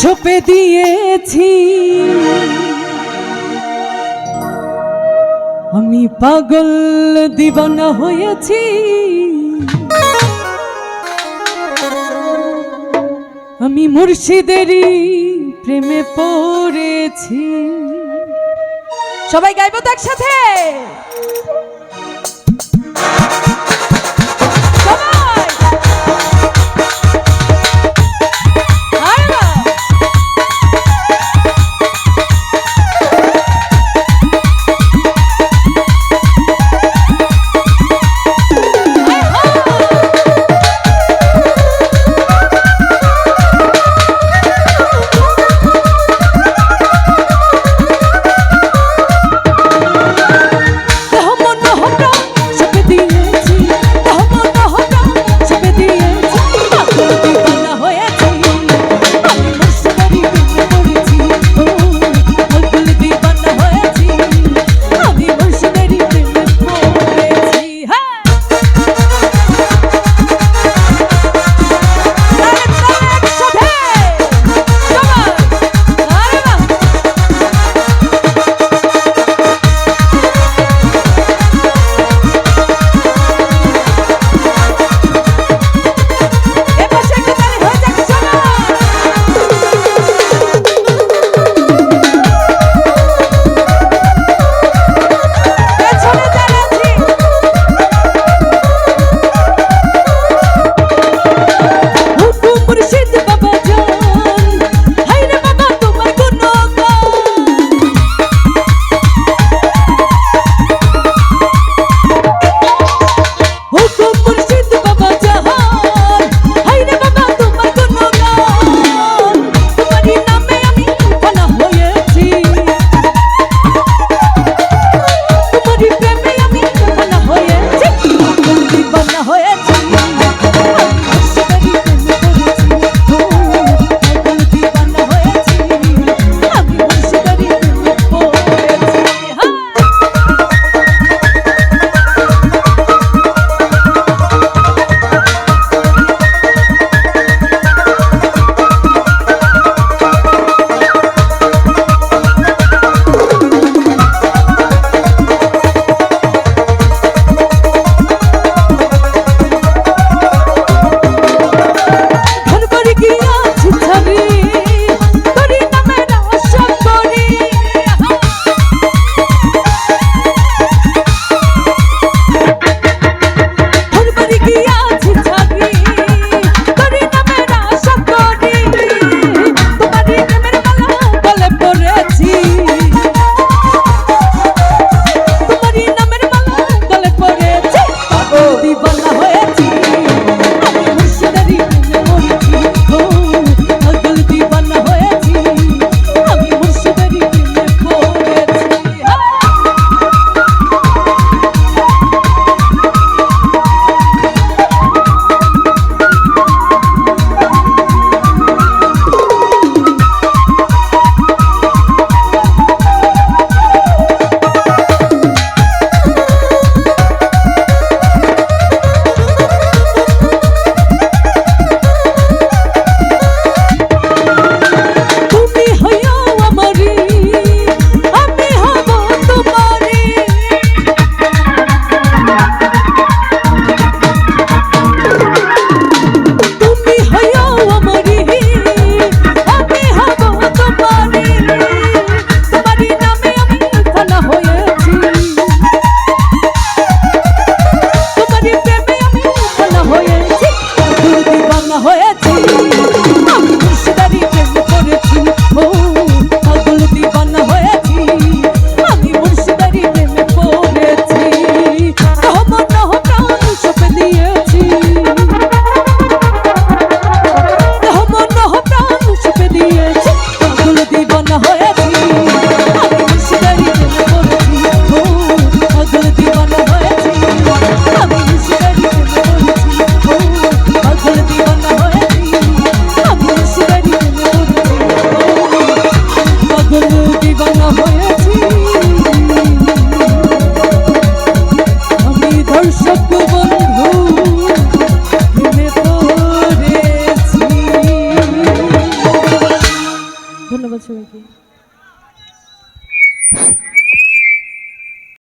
ছোপে দিয়েছি। আমি পাগল দিবানা হয়েছি। আমি মুর্শিদেরই প্রেমে পড়েছি। সবাই গাইব তো একসাথে?